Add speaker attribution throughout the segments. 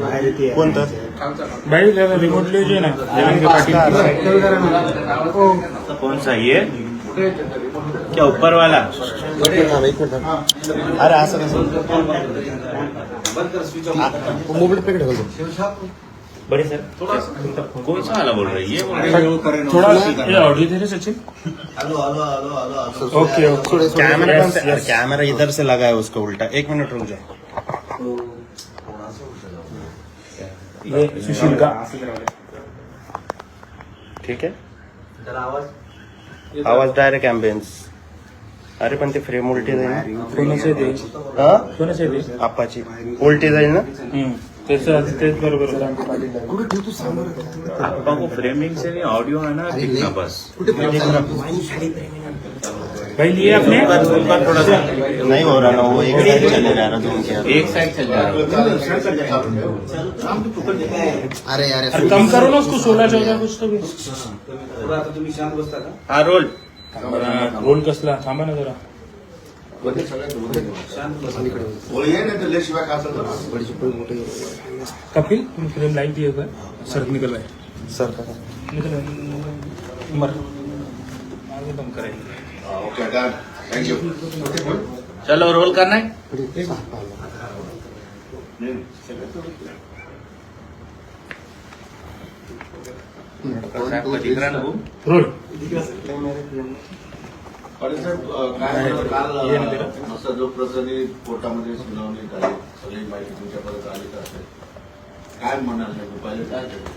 Speaker 1: Wire येते.
Speaker 2: कोणतं?
Speaker 3: भाई रिमोट लीजिए ना?
Speaker 2: कौन सा ये? क्या ऊपर वाला अरे असं कसं?
Speaker 4: मोबाईल पेकडे घालतो
Speaker 2: बड़े सर। कौन सा वाला बोल रहे हैं? ये बोल रहे हैं।
Speaker 3: थोड़ा ये ऑडियो दे रहे सचिन। Okay okay.
Speaker 2: कैमरा कौन सा कैमरा इधर से लगा है उसका उल्टा। एक मिनट रुक जाए।
Speaker 3: ये सुशील का।
Speaker 2: ठीक है। आवाज़। डायरेक्ट ॲम्बियन्स अरे पण ते फ्रेम उलटी जाईल ना।
Speaker 3: कोणाचे दे।
Speaker 2: हा?
Speaker 3: कोणाचे दे।
Speaker 2: आपाची उलटी जाईल ना?
Speaker 3: हम्म. त्याचं तेच बरोबर
Speaker 4: कुठे ठेवतो समोर
Speaker 5: आपा फ्रेमिंग से नहीं ऑडियो आना दिखना बस।
Speaker 4: कुठे
Speaker 3: भाई लिए आपने
Speaker 2: ऊपर थोड़ा सा। नहीं हो रहा ना वो एक साइड चले रहा
Speaker 5: एक साइड चल जा रहा।
Speaker 4: अरे अरे
Speaker 3: अरे कम करो ना उसको सोलह चौदह कुछ तो भी।
Speaker 2: हा रोल।
Speaker 3: रोल कसला थांबा ना जरा।
Speaker 4: बडीची पण मोठे
Speaker 3: कपिल तुम्ही फिल्म लाईक दिए का सर निकल आए
Speaker 2: सर
Speaker 3: निकल आए मर। आगे बंद करेंगे।
Speaker 5: चलो रोल करना है। आपको दिख रहा ना वो
Speaker 3: रोल
Speaker 6: पाटीलसाहेब, अ, काय म्हणतात, काल अ, असं जो प्रसंगी कोर्टामध्ये सुनावणी झाली सगळी माहिती तुमच्यापर्यंत असेल. काय म्हणाल?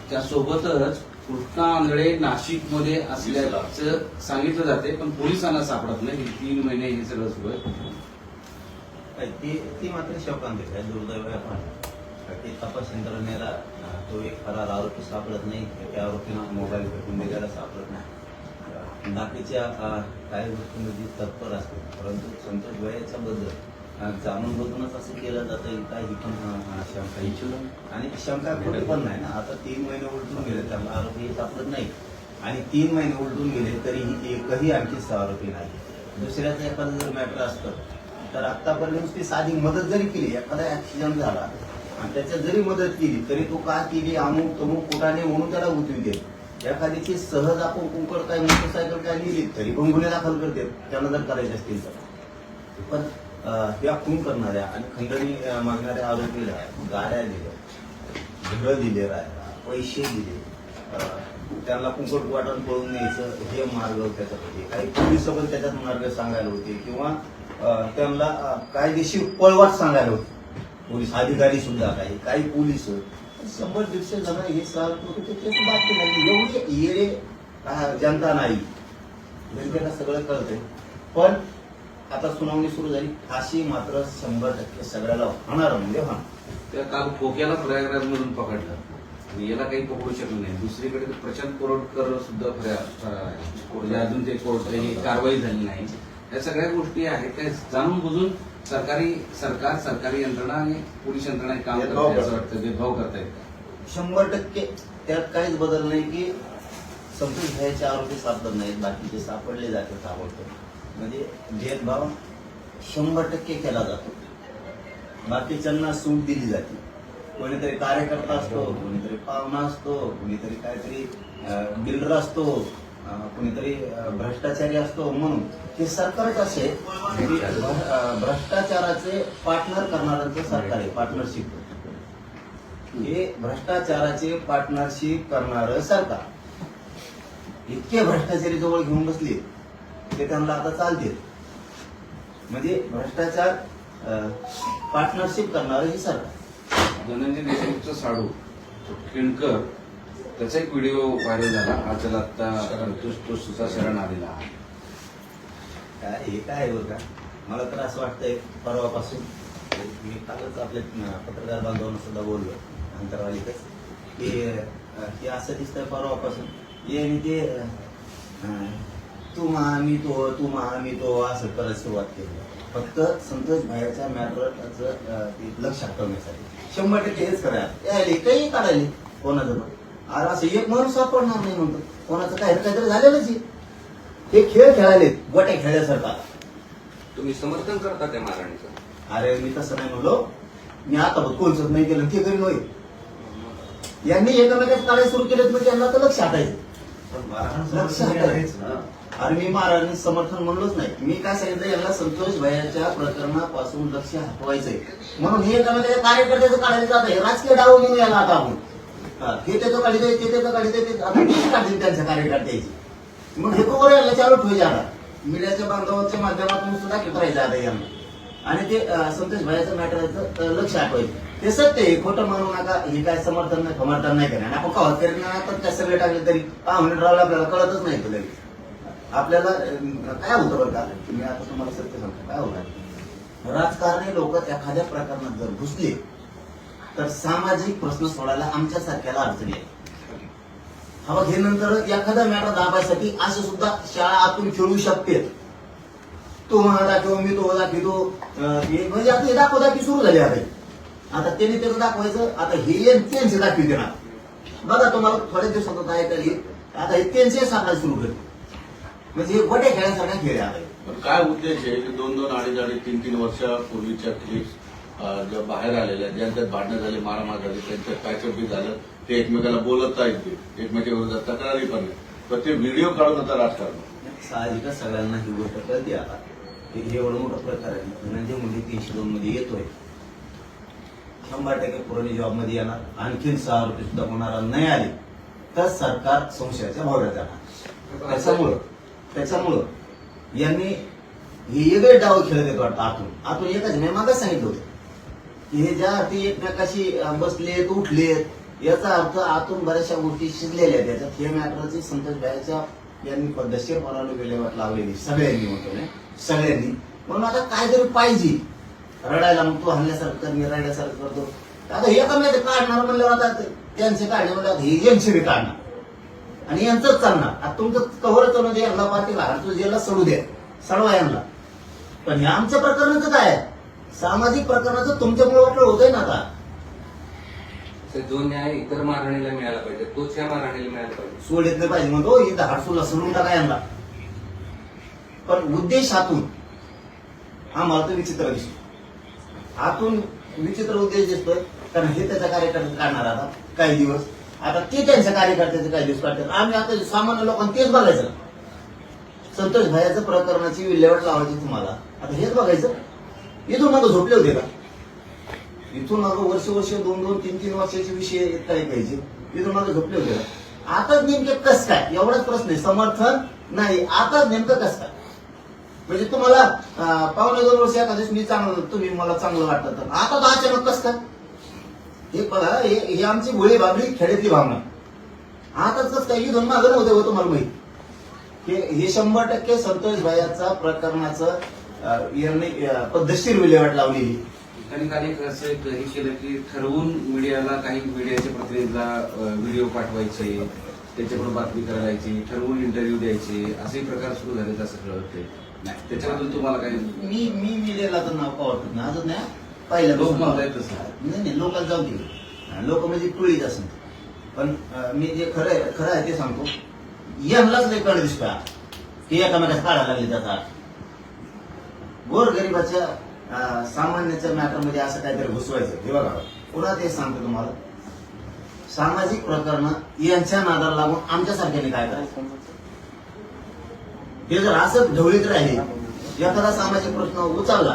Speaker 7: त्यासोबतच कृष्णा आंधळे नाशिकमध्ये असल्याचं सांगितलं जाते पण पोलिसांना सापडत नाही. की तीन महिने हे सगळं सुरू आहे.
Speaker 8: ती ती मात्र शोकांतिक आहे. दुर्दैव की तपास यंत्रणेला तो एक फरार आरोपी सापडत नाही. त्या आरोपीनं मोबाईल फेकून दिलेला सापडत नाही. बाकीच्या काही गोष्टींमध्ये तत्पर असते. परंतु संतोष वयाच्या बद्दल जाणून बघूनच असं केलं जातं ही काही पण शंका इच्छुक आणि शंका खोटी पण नाही ना. आता तीन महिने उलटून गेले त्याला आरोपी सापडत नाही आणि तीन महिने उलटून गेले तरीही एकही आणखी आरोपी नाही. दुसऱ्याचं एखादं जर मॅटर असतं तर आतापर्यंत ती साधी मदत जरी केली एखादा ऍक्सिडेंट झाला आणि त्याच्यात जरी मदत केली तरी तो का केली अमुक तमुक कुठाने म्हणून त्याला उठवी दे एखाद्याची सहज आपण कुंकड काय मोटरसायकल काय लिहिली तरी पण गुन्हे दाखल करते त्यांना जर करायचे असतील तर. पण या खून करणाऱ्या आणि खंडणी मागणाऱ्या आरोपीला गाड्या दिल्या घरं दिले राहायला पैसे दिले त्याला त्यांना वाटण पळून न्यायचं हे मार्ग त्याच्यात होते काही पोलीस पण त्याच्यात मार्ग सांगायला होते किंवा त्यांना कायदेशीर पळवाट सांगायला होती. पोलीस अधिकारी सुद्धा काही काही पोलीस शंभर दीडशे जण हे सहज बाकी नाही एवढी येणे जनता नाही जनतेला सगळं कळतंय. पण आता सुनावणी सुरू झाली. फाशी मात्र शंभर टक्के सगळ्याला होणार म्हणजे होणार.
Speaker 7: त्या काल खोक्याला प्रयागराज मधून पकडलं. आणि याला काही पकडू शकलं नाही. दुसरीकडे तर प्रशांत कोरोडकर सुद्धा फरार आहे म्हणजे अजून ते कोर्ट कारवाई झाली नाही. या सगळ्या गोष्टी आहेत. त्या जाणून बुजून सरकारी सरकार सरकारी यंत्रणा आणि पोलीस यंत्रणा हे काम
Speaker 6: भेदभाव
Speaker 7: करते असं. वाटतं भेदभाव करतायत.
Speaker 8: शंभर टक्के त्यात काहीच बदल नाही की समजून घ्यायचे आरोपी सापडत नाहीत बाकीचे सापडले जाते ताबडतोब. म्हणजे भेदभाव शंभर टक्के केला जातो. बाकीच्यांना सूट दिली जाते. कोणीतरी कार्यकर्ता असतो कोणीतरी पाहुणा असतो कोणीतरी काहीतरी बिल्डर असतो कोणीतरी भ्रष्टाचारी असतो म्हणून हे सरकारच असे की भ्रष्टाचाराचे पार्टनर करणाऱ्यांचं सरकार आहे पार्टनरशिप हे भ्रष्टाचाराचे पार्टनरशिप करणार सरकार. इतके भ्रष्टाचारी जवळ घेऊन बसले ते त्यांना आता चालतील. म्हणजे भ्रष्टाचार पार्टनरशिप करणार हे सरकार.
Speaker 7: धनंजय देशमुखचं साडू तो त्याचा एक व्हिडिओ व्हायरल झाला. आज त्याला आता तो सुद्धा शरण आलेला आहे.
Speaker 8: काय हे काय आहे बरं का? मला तर असं वाटतंय परवापासून मी कालच आपल्या पत्रकार बांधवांना सुद्धा बोललो अंतरवालीतच. की अं, असं दिसतंय परवापासून. ये आणि ते तू महा मी तो तू महा मी तो असं करत सुरुवात केली. फक्त संतोष भायाच्या मॅटरचं लक्ष हटवण्यासाठी. शंभर टक्के हेच करायला यायले काही काढायले कोणाचं पण. अरे असं एक माणूस सापडणार नाही म्हणतो. कोणाचं काय काहीतरी झालेलंच आहे. हे खेळ खेळायले गोट्या खेळल्यासारखा.
Speaker 7: तुम्ही समर्थन करता त्या मारहाणीचं
Speaker 8: अरे मी तसं नाही म्हणलो. मी आता कोणच नाही केलं ते करीन होय यांनी एकामेकाच काळे सुरू केलेत म्हणजे यांना तर लक्ष हटायचं लक्ष हटायचं अरे मी महाराजांनी समर्थन म्हणलोच नाही. मी काय सांगितलं यांना संतोष भयाच्या प्रकरणापासून लक्ष हटवायचंय. म्हणून हे एकामेकाच्या कार्यकर्त्याचं काढायला जात आहे. राजकीय डाव घेऊन याला आता आपण. हा, हे त्याचं काढित ते त्याचं काढित आहे ते आता काढतील त्यांच्या कार्यकर्त्याची? मग हे बरोबर यायला चालू ठेवायचे आता. मीडियाच्या बांधवांच्या माध्यमातून सुद्धा घेत राहायचं आता यांना. आणि ते संतोष भाईचं मॅटरचं लक्ष आठवायचं. ते सत्य आहे खोटं म्हणू नका हे काय समर्थन नाही समर्थन नाही करणार. आपण कवा करणार तर त्या सगळे टाकले तरी पाहुणे मिनिट आपल्याला कळतच नाही तुला. आपल्याला काय होतं बरं का? तुम्ही आता तुम्हाला सत्य सांगतो काय होणार राजकारणी लोक एखाद्या प्रकरणात जर घुसले तर सामाजिक प्रश्न सोडायला आमच्यासारख्याला अडचणी आहे हा बघ हे नंतर एखादा मॅटर दाबायसाठी असे सुद्धा शाळा आतून खेळू शकते. तो म्हणा दाखव मी तो दाखवतो म्हणजे आता हे दाखव दाखवी सुरू झाली आता. आता त्याने त्याचं दाखवायचं आता हे त्यांचे दाखवी देणार बघा तुम्हाला थोड्या दिवसात आता ऐकायला येईल. आता हे त्यांचे सांगायला सुरू करते म्हणजे हे गोट्या खेळासारखा खेळ आहे आता.
Speaker 6: पण काय उद्देश आहे? की दोन दोन अडीच अडीच तीन तीन वर्षापूर्वीच्या क्लिप्स ज्या बाहेर आलेल्या ज्यांच्यात भांडणं झाली मारामार झाली त्यांच्यात पॅचअप बी झालं ते एकमेकाला बोलत आहेत ते विरोधात तक्रारी पण नाही. पण ते व्हिडिओ काढून आता राजकारण
Speaker 8: साहजिकच सगळ्यांना ही गोष्ट कळते आता. की हे एवढं मोठं प्रकार आहे. म्हणजे धनंजय मुंडे तीनशे दोन मध्ये येतोय. शंभर टक्के पुरवणी जॉबमध्ये येणार आणखीन सहा रुपये सुद्धा होणारा नाही आले तर सरकार संशयाच्या भावड्यात जाणार. त्याच्यामुळं त्याच्यामुळं यांनी हे वेगळे डाव खेळत येतो वाटतं आतून. आतून एकच नाही मागं सांगितलं होतं की हे ज्या अर्थी एकमेकाशी अं, बसलेत उठलेत याचा अर्थ आतून बऱ्याचशा गोष्टी शिजलेल्या आहेत. त्याच्यात हे मॅटरची संतोष भाईच्या यांनी पद्धतशीर बनवली विल्हेवाट लावलेली सगळ्यांनी म्हणतो ना सगळ्यांनी. म्हणून आता काहीतरी पाहिजे. रडायला मग तू हल्ल्यासारखं कर मी रडायसारखं करतो. आता हे कमी काढणार म्हणल्यावर आता त्यांचे काढले म्हणलं हे यांचे बी काढणार. आणि यांचंच चालणार. आता तुमचं कव्हर चालू दे म्हणजे यांना पाठी तुझ्या सोडू द्या. सडवा यांना. पण हे आमच्या प्रकरणाचं काय सामाजिक प्रकरणाचं तुमच्यामुळे वाटलं होतंय ना आता.
Speaker 7: तर जो न्याय इतर महाराणीला मिळाला पाहिजे तोच या महाराणीला मिळाला पाहिजे.
Speaker 8: सोड येत नाही पाहिजे म्हणतो इथं हाडसूला सरून टाका यांना. पण उद्देश हातून हा मला तर विचित्र दिसतो हातून विचित्र उद्देश दिसतोय. कारण हे त्याचा कार्यकर्ता काढणार आता काही दिवस. आता ते त्यांच्या कार्यकर्त्याचे काही दिवस काढतात. आम्ही आता सामान्य लोकांना तेच बघायचं. संतोष भायाचं प्रकरणाची विल्हेवाट लावायची तुम्हाला. आता हेच बघायचं. इथून मग झोपले होते का? इथून अगं वर्ष वर्ष दोन दोन तीन तीन वर्षाचे विषय येत काय पाहिजे. इथून माझं झोपले होते का आता कस काय? एवढाच प्रश्न आहे. समर्थन नाही. आता नेमकं कस काय? म्हणजे तुम्हाला पावणे दोन वर्ष एखाद्या मी चांगलं तुम्ही मला चांगलं वाटतं तर. आता तर अचानक कस काय? हे बघा हे हे आमची भोळी बाबरी खेड्यातली भावना आताच कस काय? इथून मागं नव्हते हो तुम्हाला माहिती. हे हे शंभर टक्के संतोष भायाचा प्रकरणाचं पद्धतशीर विल्हेवाट लावलेली.
Speaker 7: त्यांनी काल एक असं एक हे केलं की ठरवून मीडियाला काही मीडियाच्या प्रतिनिधीला व्हिडिओ पाठवायचे त्याच्याकडून बातमी करायची ठरवून इंटरव्ह्यू द्यायचे असे प्रकार सुरू झाले असं कळत नाही. त्याच्याबद्दल तुम्हाला काही
Speaker 8: मी मी मीडियाला तर नाव का वाटत नाही अजून नाही. पहिल्या
Speaker 7: लोक म्हणतायत तसं.
Speaker 8: नाही नाही लोकांना जाऊ दे. लोक म्हणजे टोळीच असं पण मी जे खरं आहे खरं आहे ते सांगतो. यांनाच लय कळ दिसतोय की एकामेकाचा काढायला लागले त्याचा गोर गरीबाच्या सामान्याच्या मॅटरमध्ये असं काहीतरी घुसवायचं. हे बघा. पुन्हा ते सांगतो तुम्हाला. सामाजिक प्रकरण यांच्या नादाला लागून आमच्यासारख्याने काय करायचं? हे जर असं ढवळीत राहिले एखादा सामाजिक प्रश्न उचलला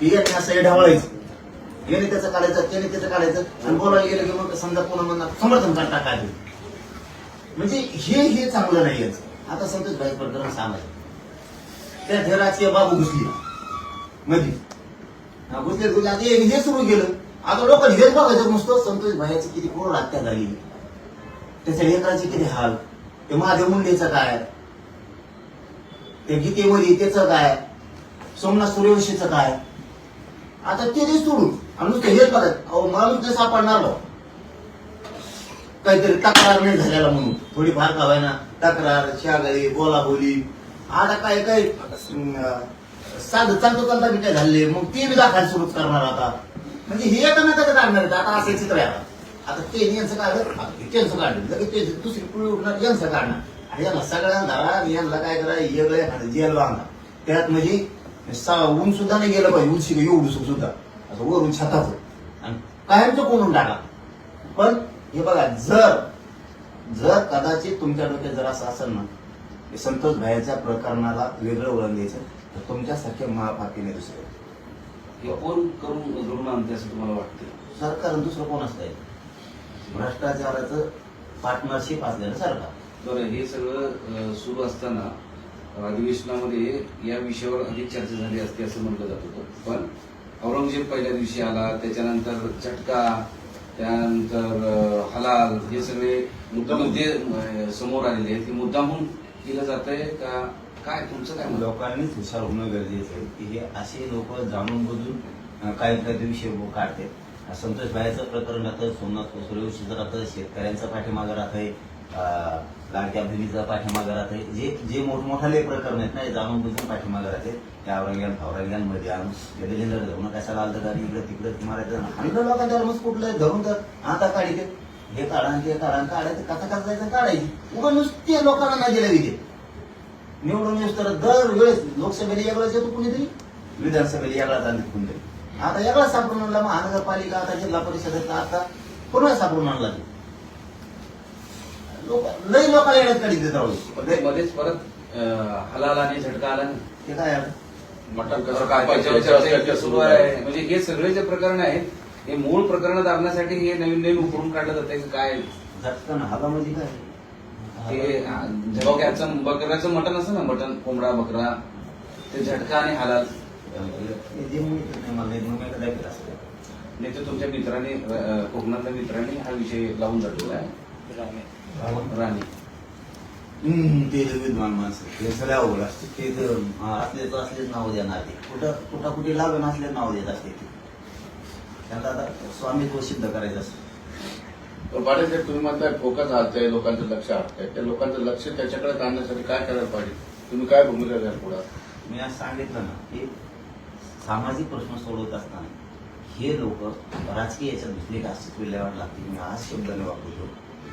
Speaker 8: की याने असं हे ढवळायचं. याने त्याचं काढायचं त्याने त्याचं काढायचं आणि बोलायला गेलं की मग समजा पुन्हा म्हणणार समर्थन करता काय म्हणजे हे हे चांगलं नाही आता संतोष भाई प्रकरण सामाजिक. त्या हे राजकीय बाबू घुसली. मध्ये म्हणजे हा, घुसले आता हे सुरू केलं. आता लोक हेच बघायचं नुसतं संतोष भायाची किती कोण हत्या झाली. त्याच्या लेकराचे किती हाल? ते महादेव मुंडेचं काय? ते गीतेमध्ये त्याचं काय? सोमनाथ सूर्यवंशीचं काय? आता ते ते सोडून. आणि नुसतं हेच बघायचं अहो माणूस नाही सापडणार हो. काहीतरी तक्रार नाही झालेला म्हणून. थोडीफार का ना तक्रार शागळी बोलाबोली. आता काय काय? अं, साधं चालतो चालता बी काय झाले मग ते बी दाखल सुरू करणार आता. म्हणजे हे एकमेकाचं काढणार आहेत. आता असं चित्र आहे आता. आता ते यांचं काढलं ते त्यांचं काढलं. लगेच ते दुसरी पुढे उठणार यांचं काढणार. आणि यांना सगळ्यांना धरा यांना काय करा वेगळं एखादं जेल बांधा त्यात म्हणजे ऊन सुद्धा नाही गेलं पाहिजे उंची एवढं सुद्धा. असं वरून छताचं. आणि कायमचं कोणून टाका? पण हे बघा जर जर कदाचित तुमच्या डोक्यात जर असं असेल ना संतोष भायाच्या प्रकरणाला वेगळं वळण द्यायचं. तर तुमच्यासारखे महापापीने दुसरे.
Speaker 7: हे कोण करून घडून आणते असं तुम्हाला वाटतं
Speaker 8: सरकार आणि दुसरं कोण असतंय? भ्रष्टाचाराचं पार्टनरशिप असलेलं सरकार.
Speaker 7: बरं हे सगळं अं, सुरू असताना अधिवेशनामध्ये या विषयावर अधिक चर्चा झाली असते असं म्हटलं जात होतं. पण औरंगजेब पहिल्या दिवशी आला त्याच्यानंतर झटका त्यानंतर अं, हलाल हे सगळे मुद्दे अं, समोर आलेले आहेत हे मुद्दामून केलं जात आहे का काय तुमचं काय
Speaker 8: लोकांनीच हुशार होणं गरजेचं आहे. की हे असे लोक जाणून बुजून काही काही विषय काढते संतोष भाईचं प्रकरण राहतं सोमनाथ सूर्यवंशीचं राहतं शेतकऱ्यांचा पाठीमागं राहतंय अं, लाडक्या पाठीमागे पाठीमागं राहतंय जे जे मोठमोठाले प्रकरण आहेत ना हे जाणून बुजून पाठीमागं राहते. त्या औरंग्यान फावरंग्यांमध्ये आणून गडलिंदर धरून कशाला आलं गाडी इकडे तिकडे ती मारायचं? आणलं लोकांच्या धर्मच कुठलं धरून तर आता काढी हे काढा ते काढा काढायचं कसं कसं जायचं? काढायची. उगा नुसते लोकांना नाही दिलं निवडून येऊस तर दरवेळेस लोकसभेला वेगळाच येतो कुणीतरी. विधानसभेला वेगळाच आणतो कुणीतरी. आता वेगळा सापडून आणला महानगरपालिका आता जिल्हा परिषद आता पुन्हा सापडून आणला ते. लोक लई लोकांना येण्यात काढी देत राहू.
Speaker 7: मध्येच परत हलाल आणि झटका आला
Speaker 8: ते काय?
Speaker 1: मटण कसं
Speaker 7: इतकी सुरू आहे. म्हणजे हे सगळे जे प्रकरण आहेत हे मूळ प्रकरण दाबण्यासाठी हे नवीन नवीन उकरून काढलं जाते काय?
Speaker 8: झटकन हवा म्हणजे काय?
Speaker 7: ते अं, बकऱ्याचं मटन मटण असतं ना मटन कोंबडा बकरा ते झटका आणि हालाल.
Speaker 8: हे नाही मला असतं.
Speaker 7: नाही तर तुमच्या मित्राने कोकणातल्या मित्राने हा विषय लावून धरलेला आहे. राणी.
Speaker 8: ते विद्वान माणसं ते सगळ्या अवघड असते. ते तर असले तर असलेच नाव देणार ते कुठं कुठं कुठे लागून असले नाव देत असते ते. त्यांना आता स्वामित्व सिद्ध करायचं असतं.
Speaker 6: पण पाटील तुम्ही म्हणताय फोकस हटतंय लोकांचं लक्ष हटतंय त्या लोकांचं लक्ष त्याच्याकडे आणण्यासाठी काय करायला पाहिजे? तुम्ही काय भूमिका घ्याल पुढे?
Speaker 8: मी आज सांगितलं ना की सामाजिक प्रश्न सोडवत असताना हे लोक राजकीय याच्यात दुसरी का विल्हेवाट लागते मी आज शब्दाने वापरतो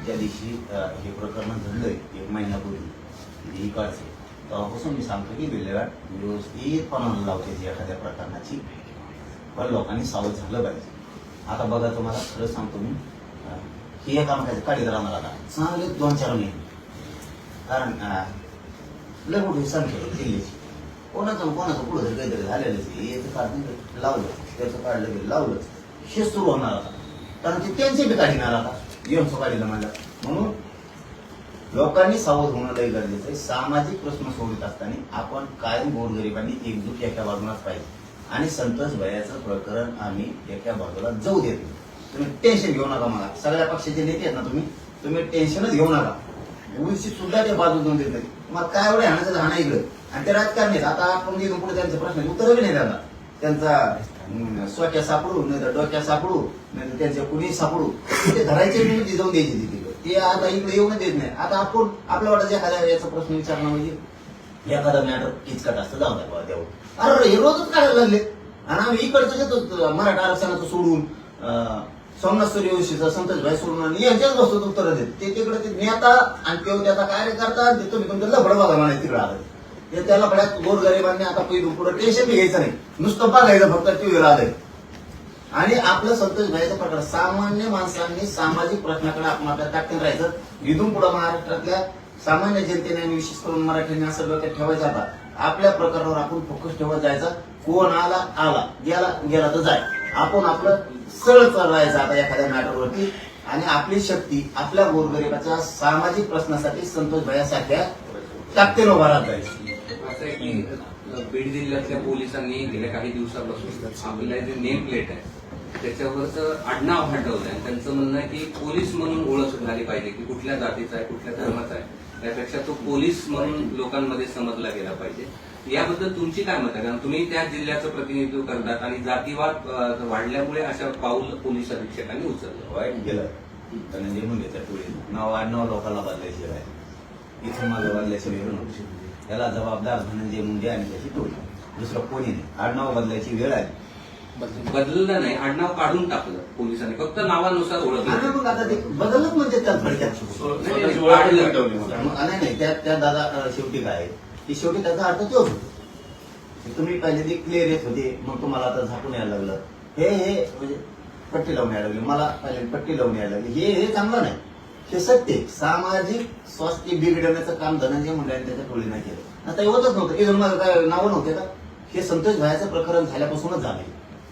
Speaker 8: ज्या दिवशी हे प्रकरण घडलंय एक महिन्यापूर्वी ही काळचे तेव्हापासून मी सांगतो की विल्हेवाट व्यवस्थितपणानं लावते एखाद्या प्रकरणाची. पण लोकांनी सावध झालं पाहिजे. आता बघा तुम्हाला खरं सांगतो मी ही। काम करायचं काढीत राहणार आता चांगले दोन चार महिने। कारण लय मोठी संख्या आहे जिल्ह्याची कोणाचं कोणाचं पुढं जर काहीतरी झालेलंच आहे. याचं काढणं लावलं. त्याचं काढलं गेलं लावलं. हे सुरू होणार आता कारण ते त्यांचे बी काढणार आता एमचं काढलं मला म्हणून लोकांनी सावध होणं लय गरजेचं आहे. सामाजिक प्रश्न सोडत असताना आपण कायम गोरगरिबांनी एकजूट एका बाजूलाच पाहिजे. आणि संतोष भयाचं प्रकरण आम्ही एका बाजूला जाऊ देत नाही. तुम्ही टेन्शन घेऊ नका मला. सगळ्या पक्षाचे नेते आहेत ना तुम्ही तुम्ही टेन्शनच घेऊ नका. ओबीसी सुद्धा ते बाजू देऊन देत नाही मग काय एवढे हाणायचं हाणा इकडं. आणि ते राजकारणी आहेत. आता आपण इथून पुढे त्यांचे प्रश्न उत्तरं नाही त्यांना त्यांचा हम्म, सापडू नाही तर डोक्या सापडू नाही तर त्यांच्या कुणी सापडू. ते धरायचे मी जाऊन द्यायचे तिथे. ते आता इकडे येऊन देत नाही. आता आपण आपल्या वाटत एखाद्या याचा प्रश्न विचारणं म्हणजे एखादा मॅटर किचकट असतं जाऊ द्या बाबा तेवढं अरे हे रोजच काढायला लागले. आणि आम्ही इकडचं घेतो मराठा आरक्षणाचं सोडून अं, सोमनाथ सूर्यवंशीचं संतोष भाई सोडून आणि यांच्याच बसतो उत्तर देत. ते तिकडे ते नेता आणि ते त्याचा कार्यकर्ता ते तुम्ही तुमच्या लफड बघा म्हणायचं तिकडे आलं. ते त्याला बऱ्याच गोरगरिबांनी आता पहिलं पुढे टेन्शन बी घ्यायचं नाही. नुसतं बघायचं फक्त टीव्हीवर आलंय आणि आपलं संतोष भाईचं प्रकार सामान्य माणसांनी सामाजिक प्रश्नाकडे आपण आपल्या टाकून राहायचं. इथून पुढे महाराष्ट्रातल्या सामान्य जनतेने आणि विशेष करून मराठ्यांनी असं डोक्यात ठेवायचं आता. आपल्या प्रकारावर आपण फोकस ठेवत जायचं. कोण आला आला. गेला गेला तर जाय. आपण आपलं सरळ राहायचं आता एखाद्या मॅटरवरती. आणि आपली शक्ती आपल्या गोरगरिबाच्या सामाजिक प्रश्नासाठी संतोष भयासारख्या ताकदीनं उभा राहत
Speaker 9: असं आहे की बीड जिल्ह्यातल्या पोलिसांनी गेल्या काही दिवसापासून आपल्या जे नेम प्लेट आहे. त्याच्यावरच आडनाव हटवलं आणि त्यांचं म्हणणं आहे की पोलीस म्हणून ओळख झाली पाहिजे की कुठल्या जातीचा आहे कुठल्या धर्माचा आहे. त्यापेक्षा तो पोलीस म्हणून लोकांमध्ये समजला गेला पाहिजे. याबद्दल तुमची काय मत? आहे कारण तुम्ही त्या जिल्ह्याचं प्रतिनिधित्व करतात आणि जातीवाद वाढल्यामुळे अशा पाऊल पोलीस अधीक्षकांनी उचललं.
Speaker 8: वाईट गेलं. धनंजय मुंडेच्या टोळी नाव आडनाव लोकांना बदलायशिवाय इथून माझं बदलायची वेळ नव्हती. याला जबाबदार धनंजय मुंडे आणि त्याची टोळी दुसरं कोणी नाही. आडनाव बदलायची वेळ आली
Speaker 9: बदललं नाही. आडनाव काढून टाकलं पोलिसांनी. फक्त नावानुसार ओळखलं
Speaker 8: मग आता ते बदलच म्हणजे त्या थोडक्यात नाही त्या दादा शेवटी काय आहे? की शेवटी त्याचा अर्थ तोच होतो. तुम्ही पहिले ते क्लिअर येत होते मग तुम्हाला आता झाकून यायला लागलं. हे हे म्हणजे पट्टी लावून यायला लागली. मला पहिले पट्टी लावून यायला लागली. हे हे चांगलं नाही. हे सत्य सामाजिक स्वास्थ्य बिघडवण्याचं काम धनंजय मुंडे त्याच्या टोळीने केलं. आता एवढंच नव्हतं. हे जन्म काय नावं नव्हते का? हे संतोष भायाचं प्रकरण झाल्यापासूनच झाले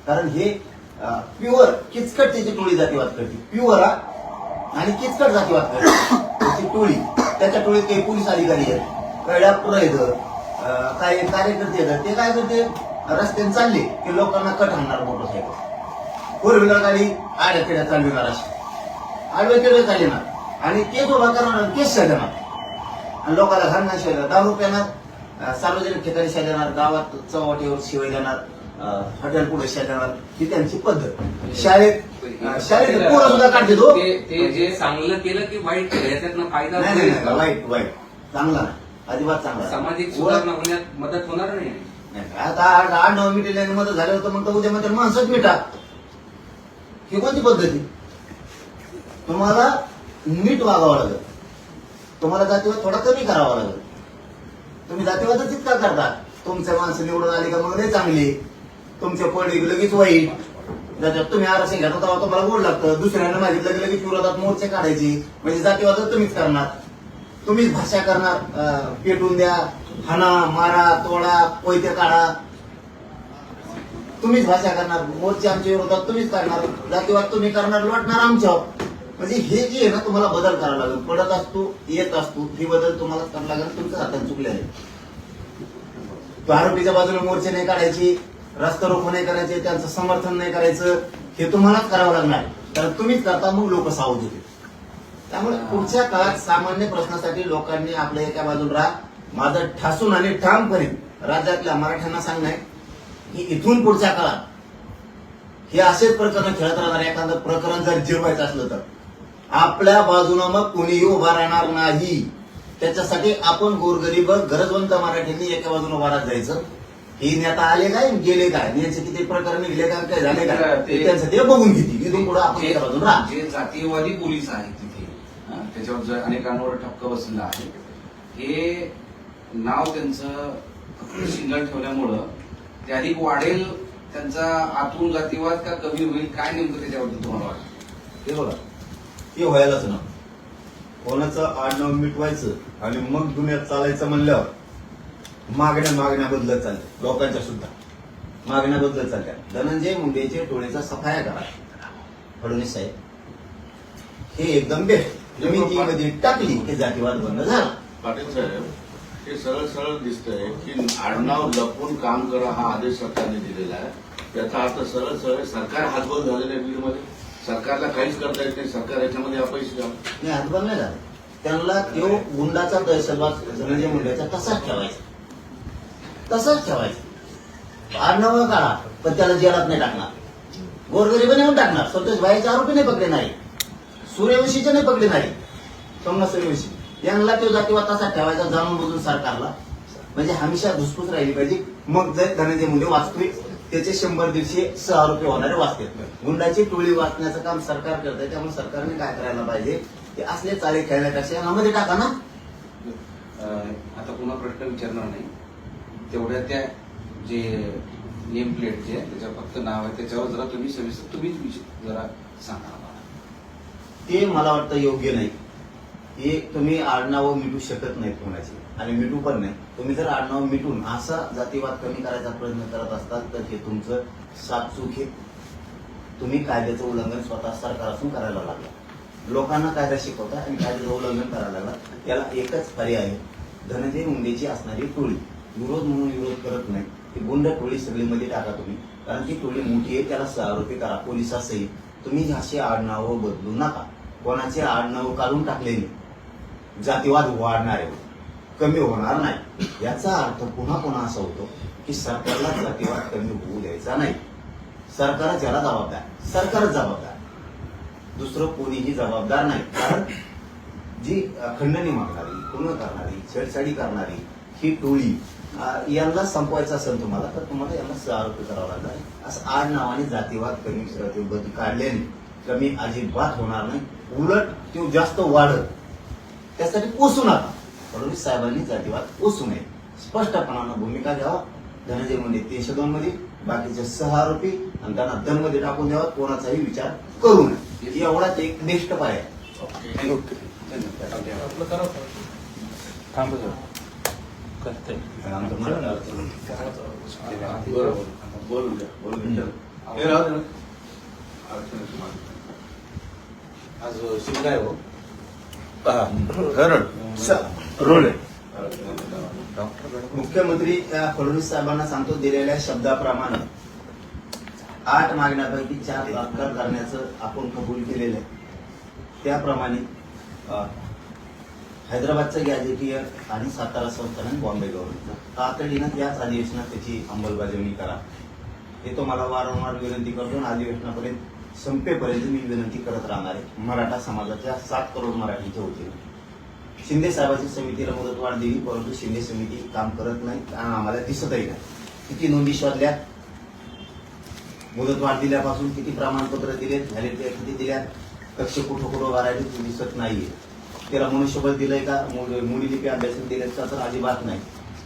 Speaker 8: कारण हे प्युअर किचकट त्याची टोळी जातीवाद करते. प्युअर आणि किचकट जातीवाद करते. त्याची टोळी. त्याच्या टोळीत काही पोलीस अधिकारी आहेत. कळ्या आहेत अं, काही कार्यकर्ते आहेत ते काय करते? रस्त्याने चालले की लोकांना कट आणणार मोटरसायकल फोर व्हीलर गाडी आड्या खेड्या चालविणार अशी आडवे केडवे चालविणार आणि केस उभा करणार केस शोधणार आणि. लोकांना घालणार शेजार दारू रुपयानं सार्वजनिक ठिकाणी शेजारणार गावात चौवाटीवर शिवाय देणार हॉटेल पुढे शेजारणार ही त्यांची पद्धत. शाळेत शाळेत पोरं सुद्धा काढते तो
Speaker 9: ते ते जे चांगलं केलं की वाईट केलं याच्यातनं फायदा
Speaker 8: नाही वाईट वाईट. चांगला अजिबात चांगला नाही.
Speaker 9: सामाजिक सुधारणा होण्यात मदत होणार नाही.
Speaker 8: नाही, आता आठ आठ नऊ मिनिटमध्ये झालं होतं मग उद्या मध्ये माणसंच मिटा. ही कोणती पद्धती तुम्हाला नीट वागावं लागेल. तुम्हाला जातीवाद थोडा कमी करावा लागेल. तुम्ही जातीवादच इतका करता. तुमच्या माणसं निवडून आली का मग लय चांगली. तुमच्या पडली लगेच वाईट. त्याच्यात तुम्ही आरक्षण घेता तेव्हा तुम्हाला गोड लागतं. दुसऱ्यांना मागितलं की लगेच विरोधात मोर्चे काढायची. म्हणजे जातीवाद तुम्हीच करणार. तुम्हीच भाषा करणार पेटून द्या हाना मारा तोडा पोयते काढा. तुम्हीच भाषा करणार. मोर्चे आमच्या विरोधात तुम्हीच करणार जातीवाद तुम्ही करणार लोटणार आमच्यावर म्हणजे हे जे आहे ना तुम्हाला बदल करावा लागेल. पडत असतो येत असतो. हे बदल तुम्हाला करावं लागेल. तुमच्या हातात चुकले आहे आरोपीच्या बाजूला मोर्चे नाही काढायचे रस्ता रोखो नाही करायचे त्यांचं समर्थन नाही करायचं हे तुम्हालाच करावं लागणार. कारण तुम्हीच करता मग लोक सावध होते त्यामुळे पुढच्या काळात सामान्य प्रश्नासाठी लोकांनी आपल्या एका बाजूला राहा माझं ठासून आणि ठामपणे राज्यातल्या मराठ्यांना सांगणं की इथून पुढच्या काळात हे असेच प्रकरण खेळत राहणार एखादं प्रकरण जर जिरवायचं असलं तर. आपल्या बाजूनं मग कोणीही उभा राहणार नाही. त्याच्यासाठी आपण गोरगरीब गरजवंत मराठ्यांनी एका बाजूने उभा राहत जायचं. हे नेता आले काय गेले काय? यांचे किती प्रकरण निघले काय काय झाले काय? त्यांचं ते बघून घेतील. इथून पुढे आपण एका
Speaker 7: जे जातीयवादी पोलीस आहेत त्याच्यावर अनेकांवर ठपका बसलेला आहे. हे नाव त्यांचं सिंगल ठेवल्यामुळं ते अधिक वाढेल त्यांचा आतून जातीवाद का कमी होईल काय नेमकं त्याच्याबद्दल तुम्हाला वाटतं?
Speaker 8: हे बघा हे व्हायलाच ना. कोणाचं आडनाव मिटवायचं आणि मग दुनियात चालायचं म्हणल्यावर मागण्या मागण्या बदलत चालते. लोकांच्या सुद्धा. मागण्या बदलत चालल्या धनंजय मुंडेचे टोळीचा सफाया करा फडणवीस साहेब. हे एकदम बेस्ट. जमिनीमध्ये टाकली की जातीवाद बंद झाला.
Speaker 6: पाटील साहेब हे सरळ सरळ दिसतंय की आडनाव लपून काम करा हा आदेश सरकारने दिलेला आहे. त्याचा अर्थ सरळ सरळ सरकार हातबल झालेलं आहे बीडमध्ये. सरकारला काहीच करता येत नाही. सरकार याच्यामध्ये अपयशी
Speaker 8: नाही हातबल नाही झाला. त्यांना तो गुंडाचा दहशतवाद धनंजय मुंडेचा तसाच ठेवायचा. तसाच ठेवायचा. आडनाव काढा पण त्याला जेलात नाही टाकणार. गोरगरीब नेऊन टाकणार. संतोष भाईचे आरोपी नाही पकडले नाही. सूर्यवंशीचे नाही पकडले नाही. सोमनाथ सूर्यवंशी. यांना तो जातीवाद तसा ठेवायचा जाणून बुजून सरकारला. म्हणजे हमेशा धुसफूस राहिली पाहिजे. मग जर धनंजय मुंडे वाचतोय त्याचे शंभर दिवशी सहा रुपये होणारे वाचते गुंडाची टोळी वाचण्याचं काम सरकार करत आहे त्यामुळे सरकारने काय करायला पाहिजे? ते असले चाळे खेळण्यापेक्षा यामध्ये टाका ना.
Speaker 7: आता पुन्हा प्रश्न विचारणार नाही. तेवढ्या त्या जे नेम प्लेट जे त्याच्यावर फक्त नाव आहे त्याच्यावर जरा तुम्ही सविस्तर तुम्हीच जरा सांगा.
Speaker 8: ते मला वाटतं योग्य नाही. हे तुम्ही आडनावं मिटू शकत नाहीत कोणाची. आणि मिटू पण नाही. तुम्ही जर आडनाव मिटून असा जातीवाद कमी करायचा प्रयत्न करत असताल तर हे तुमचं सापचूक हे तुम्ही कायद्याचं उल्लंघन स्वतः सरकार असून करायला लागला. लोकांना कायदा शिकवता आणि कायद्याचं उल्लंघन करायला लागला. त्याला एकच पर्याय आहे. धनंजय मुंडेची असणारी टोळी. विरोध म्हणून विरोध करत नाही. ती गुंड टोळी सगळीमध्ये टाका तुम्ही. कारण ती टोळी मोठी आहे त्याला सह आरोपी करा. पोलिसासही तुम्ही अशी आडनावं बदलू नका. कोणाचे आडनाव काढून टाकले नाही. जातीवाद वाढणार आहे कमी होणार नाही. याचा अर्थ पुन्हा पुन्हा असा होतो की सरकारला जातीवाद कमी होऊ द्यायचा नाही. सरकार ज्याला जबाबदार सरकारच जबाबदार. दुसरं कोणीही जबाबदार नाही. कारण जी खंडणी मागणारी पूर्ण करणारी छेडछाडी करणारी ही टोळी यांना संपवायचं असेल तुम्हाला तर तुम्हाला यांना सहा करावा लागणार. असं आड नावाने जातीवाद कमी काढल्याने कमी अजिबात होणार नाही. उलट तो जास्त वाढत त्यासाठी पोसू नका. फडणवीस साहेबांनी जातीवाद पोसू नये. स्पष्टपणानं भूमिका घ्यावा. धनंजय मुंडे तीनशे दोन मध्ये बाकीचे सहा आरोपी आणि त्यांना दनमध्ये टाकून द्यावा. कोणाचाही विचार करू नये. एवढाच एक बेस्ट पर्याय
Speaker 1: आपलं करा
Speaker 3: थांब जरा. करते.
Speaker 8: आमचं मराठा
Speaker 6: बरोबर बोलून द्या बोलून द्या हे.
Speaker 8: आज हो
Speaker 2: रोल
Speaker 6: आरक्षणाची मागणी.
Speaker 8: मुख्यमंत्री या फडणवीस साहेबांना सांगतो दिलेल्या शब्दाप्रमाणे. आठ मागण्यापैकी चार तात्काळ करण्याचं आपण कबूल केलेलं आहे. त्याप्रमाणे हैदराबादचं गॅजेटियर आणि सातारा संस्थान आणि बॉम्बे गव्हर्नमेंटचं. तातडीनं त्याच अधिवेशनात त्याची अंमलबजावणी करा. हे तो मला वारंवार विनंती करतो अधिवेशनापर्यंत संपेपर्यंत मी विनंती करत राहणार आहे. मराठा समाजाच्या सात करोड मराठीच्या वतीने शिंदे साहेबांच्या समितीला मुदतवाढ दिली परंतु शिंदे समिती काम करत नाही आणि आम्हाला दिसतही नाही. किती नोंदी शोधल्या? मुदतवाढ दिल्यापासून किती प्रमाणपत्र दिलेत झाले ते किती दिल्या कक्ष कुठं कुठं उभा दिसत नाहीये. त्याला मनुष्यबळ दिलंय का? मुलीलिपी अभ्यासन लिपी दिलेत का? तर अजिबात नाही.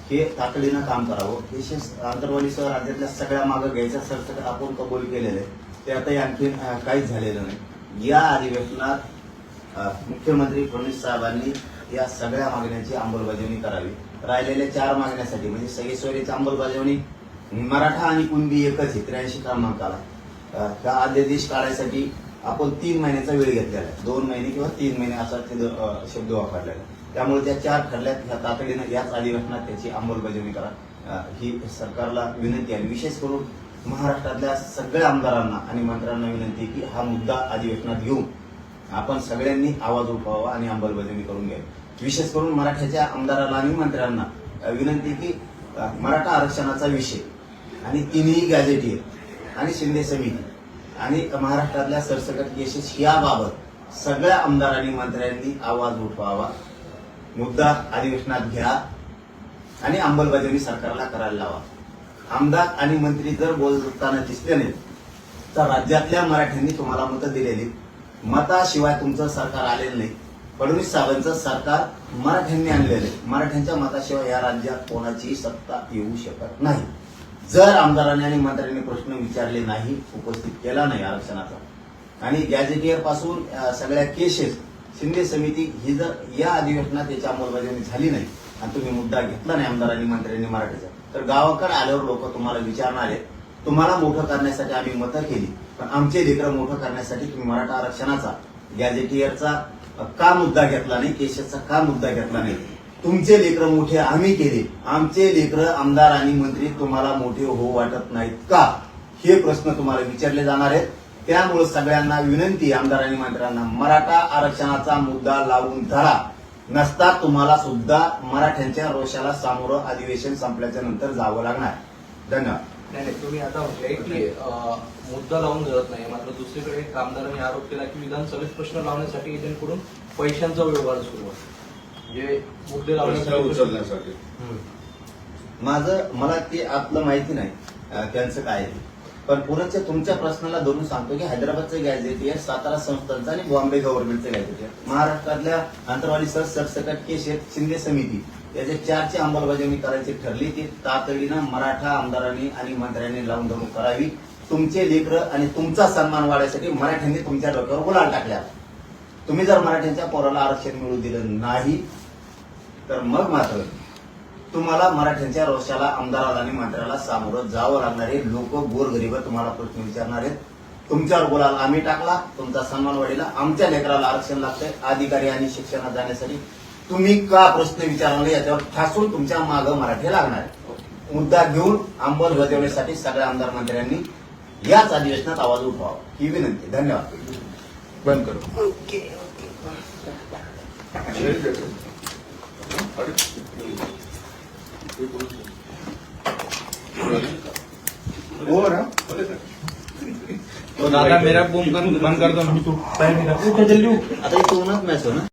Speaker 8: हे तातडीनं काम करावं. विशेष आंतरवालीसह राज्यातल्या सगळ्या मागं घ्यायचा सरसकट आपण कबूल केलेलं आहे. ते आता आणखी काहीच झालेलं नाही. या अधिवेशनात मुख्यमंत्री फडणवीस साहेबांनी या सगळ्या मागण्यांची अंमलबजावणी करावी. राहिलेल्या चार मागण्यासाठी म्हणजे सगेश्वरीची अंमलबजावणी मराठा आणि कुणबी एकच आहे त्र्याऐंशी क्रमांकाला. त्या अध्यादेश काढायसाठी आपण तीन महिन्याचा वेळ घेतलेला आहे. दोन महिने किंवा तीन महिने असा ते शब्द वापरलेला त्यामुळे त्या चार ठरल्यात ह्या तातडीनं याच अधिवेशनात त्याची अंमलबजावणी करा. ही सरकारला विनंती आहे. विशेष करून महाराष्ट्रातल्या सगळ्या आमदारांना आणि मंत्र्यांना विनंती की हा मुद्दा अधिवेशनात घेऊन आपण सगळ्यांनी आवाज उठवावा आणि अंमलबजावणी करून घ्यावी. विशेष करून मराठ्याच्या आमदाराला आणि मंत्र्यांना विनंती की मराठा आरक्षणाचा विषय आणि तिन्ही गॅजेटियर आणि शिंदे समिती आणि महाराष्ट्रातल्या सरसकट केसेस याबाबत सगळ्या आमदारांनी मंत्र्यांनी आवाज उठवावा. मुद्दा अधिवेशनात घ्या आणि अंमलबजावणी सरकारला करायला लावा. आमदार आणि मंत्री जर बोलताना दिसले नाहीत तर राज्यातल्या मराठ्यांनी तुम्हाला मतं दिलेली मताशिवाय तुमचं सरकार आलेलं नाही. फडणवीस साहेबांचं सरकार मराठ्यांनी आणलेलं आहे. मराठ्यांच्या मताशिवाय या राज्यात कोणाची सत्ता येऊ शकत नाही. जर आमदारांनी आणि मंत्र्यांनी प्रश्न विचारले नाही उपस्थित केला नाही आरक्षणाचा आणि गॅजेटियरपासून सगळ्या केसेस शिंदे समिती ही जर या अधिवेशनात याची अंमलबजावणी झाली नाही आणि तुम्ही मुद्दा घेतला नाही आमदारांनी मंत्र्यांनी मराठीचा तर गावाकडे आल्यावर लोक तुम्हाला विचारणार आहेत. तुम्हाला मोठं करण्यासाठी आम्ही मतं केली. पण आमचे लेकरं मोठं करण्यासाठी तुम्ही मराठा आरक्षणाचा गॅजेटियरचा का मुद्दा घेतला नाही केसेसचा का मुद्दा घेतला नाही? तुमचे लेकरं मोठे आम्ही केले. आमचे लेकर आमदार आणि मंत्री तुम्हाला मोठे होऊ वाटत नाहीत का? हे प्रश्न तुम्हाला विचारले जाणार आहेत. त्यामुळे सगळ्यांना विनंती आमदार आणि मंत्र्यांना मराठा आरक्षणाचा मुद्दा लावून धरा. नसता तुम्हाला सुद्धा मराठ्यांच्या रोषाला सामोरं अधिवेशन संपल्याच्या नंतर जावं लागणार. धन्यवाद.
Speaker 10: नाही नाही तुम्ही आता म्हटलंय की मुद्दा लावून धरत नाही. मात्र दुसरीकडे एक आमदारांनी आरोप केला की विधानसभेत प्रश्न लावण्यासाठी एजंटकडून पैशांचा व्यवहार सुरू आहे. म्हणजे मुद्दे लावण्यासाठी
Speaker 6: उचलण्यासाठी.
Speaker 8: माझं मला ते आपलं माहिती नाही. त्यांचं काय. पण पुण्याच्या तुमच्या प्रश्नाला धरून सांगतो की हैदराबादचं गॅजेटियर सातारा संस्थांचं आणि बॉम्बे गव्हर्नमेंटचं गॅजेटियर महाराष्ट्रातल्या अंतरवाली सर सरसकट केस आहेत शिंदे समिती. याच्या चारची अंमलबजावणी करायची ठरली ती तातडीनं मराठा आमदारांनी आणि मंत्र्यांनी लावून धरून करावी. तुमचे लेकरं आणि तुमचा सन्मान वाढायसाठी मराठ्यांनी तुमच्या डोक्यावर गुलाल टाकल्या. तुम्ही जर मराठ्यांच्या पोराला आरक्षण मिळू दिलं नाही तर मग मात्र तुम्हाला मराठ्यांच्या रोषाला आमदाराला आणि मंत्र्याला सामोरं जावं लागणार आहे. लोक गोरगरीब तुम्हाला प्रश्न विचारणार आहेत. तुमच्यावर गुलाल आम्ही टाकला तुमचा सन्मान वाढीला आमच्या लेकराला आरक्षण लागतंय अधिकारी आणि शिक्षणात जाण्यासाठी. तुम्ही का प्रश्न विचारणार याच्यावर ठासून तुमच्या मागं मराठी लागणार आहे मुद्दा घेऊन अंमलबजावणीसाठी सगळ्या आमदार मंत्र्यांनी याच अधिवेशनात आवाज उठवावा. ही विनंती. धन्यवाद.
Speaker 2: बंद करो.
Speaker 3: दादा मेरा बूम कर बंद कर दो
Speaker 8: आता इथूनच मॅच हो ना